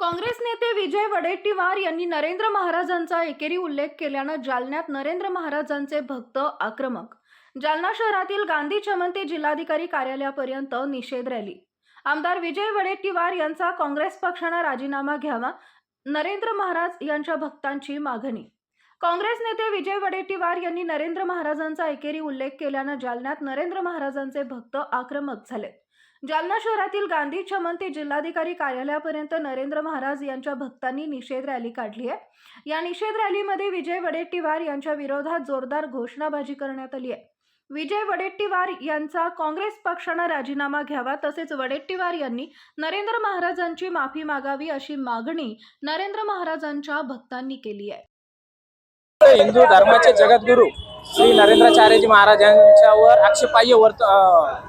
काँग्रेस नेते विजय वडेट्टीवार यांनी नरेंद्र महाराजांचा एकेरी उल्लेख केल्यानं जालन्यात नरेंद्र महाराजांचे भक्त आक्रमक. जालना शहरातील गांधी चमन ते जिल्हाधिकारी कार्यालयापर्यंत निषेध रॅली. आमदार विजय वडेट्टीवार यांचा काँग्रेस पक्षानं राजीनामा घ्यावा नरेंद्र महाराज यांच्या भक्तांची मागणी काँग्रेस नेते विजय वडेट्टीवार यांनी नरेंद्र महाराजांचा एकेरी उल्लेख केल्यानं जालन्यात नरेंद्र महाराजांचे भक्त आक्रमक झाले जालना शहरातील गांधी चमन ते जिल्हाधिकारी कार्यालयापर्यंत नरेंद्र महाराज यांच्या भक्तांनी निषेध रॅली काढली आहे. या निषेध रॅलीमध्ये विजय वडेट्टीवार यांच्या विरोधात जोरदार घोषणाबाजी करण्यात आली आहे. विजय वडेट्टीवार यांचा काँग्रेस पक्षानं राजीनामा घ्यावा तसेच वडेट्टीवार यांनी नरेंद्र महाराजांची माफी मागावी अशी मागणी नरेंद्र महाराजांच्या भक्तांनी केली आहे. हिंदू धर्माचे जगद्गुरू श्री नरेंद्राचार्यजी महाराज यांच्यावर वर्त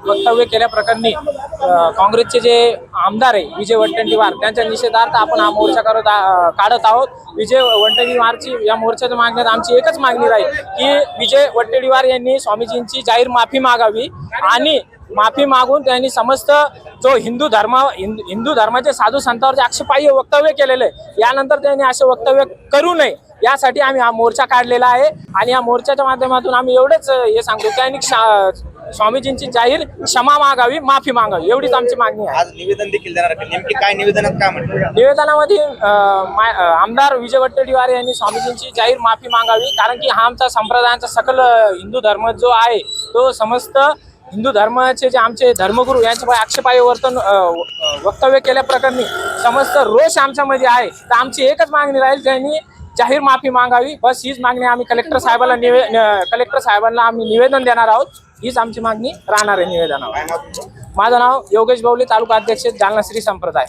वक्तव्य केल्याप्रकरणी काँग्रेसचे जे आमदार आहे विजय वट्टंटीवार त्यांच्या निषेधार्थ आपण हा मोर्चा करत काढत आहोत. विजय वट्टंटीवारची या मोर्चाच्या मागण्यात आमची एकच मागणी राहील की विजय वट्टेटीवार यांनी स्वामीजींची जाहीर माफी मागावी आणि माफी मागून त्यांनी समस्त जो हिंदू धर्म हिंदू धर्माचे साधू संतांवरचे आक्षेपाह्य वक्तव्य केलेले आहे यानंतर त्यांनी असे वक्तव्य करू नये. यासाठी आम्ही हा मोर्चा काढलेला आहे. आणि या मोर्चाच्या माध्यमातून आम्ही एवढेच हे सांगतो की स्वामीजींची जाहीर क्षमा मागावी माफी मागावी एवढीच आमची मागणी आहे. आज निवेदन देखील देणार आहे. नेमकी काय निवेदनात काय म्हटलं? निवेदनामध्ये अ, मा- अ, आमदार विजय वट्टेटीवार यांनी स्वामीजींची जाहीर माफी मागावी कारण की हा आमचा संप्रदायांचा सकल अ, हिंदू धर्म जो आहे तो समस्त हिंदू धर्माचे जे आमचे धर्मगुरू यांच्या आक्षेपार्ह वर्तन अ, व- वक्तव्य केल्याप्रकरणी समस्त रोष आमच्यामध्ये आहे. तर आमची एकच मागणी राहील त्यांनी जाहीर माफी मागावी. बस हीच मागणी आम्ही कलेक्टर साहेबांना निवे कलेक्टर साहेबांना आम्ही निवेदन देणार आहोत. हीच आमची मागणी राहणार आहे निवेदनावर. माझं नाव योगेश बावले तालुका अध्यक्ष जालना श्री संप्रदाय.